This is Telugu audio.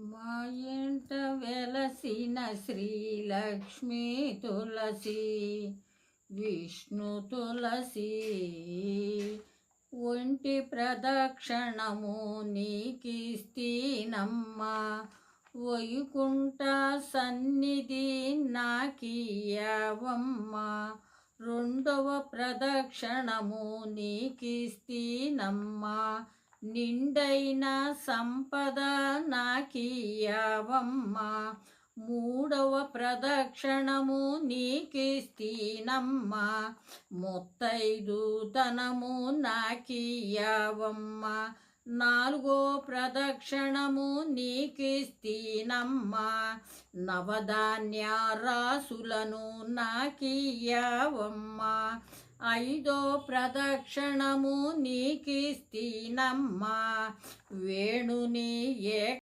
మా ఇంట వెలసిన శ్రీలక్ష్మి తులసి విష్ణు తులసి. ఒంటి ప్రదక్షిణము నీకిస్తీనమ్మా వైకుంఠ సన్నిధి నాకియవమ్మా రెండవ ప్రదక్షిణము నీకిస్తీనమ్మా నిండైన సంపద నాకీయావమ్మా మూడవ ప్రదక్షిణము నీకిస్తీనమ్మా. ముత్తైదు తనము నాకీయావమ్మా నాలుగో ప్రదక్షిణము నీకిస్తీనమ్మా. నవధాన్య రాసులను నాకియవమ్మా ఐదో ప్రదక్షిణము నీకిస్తీనమ్మా. వేణుని ఏ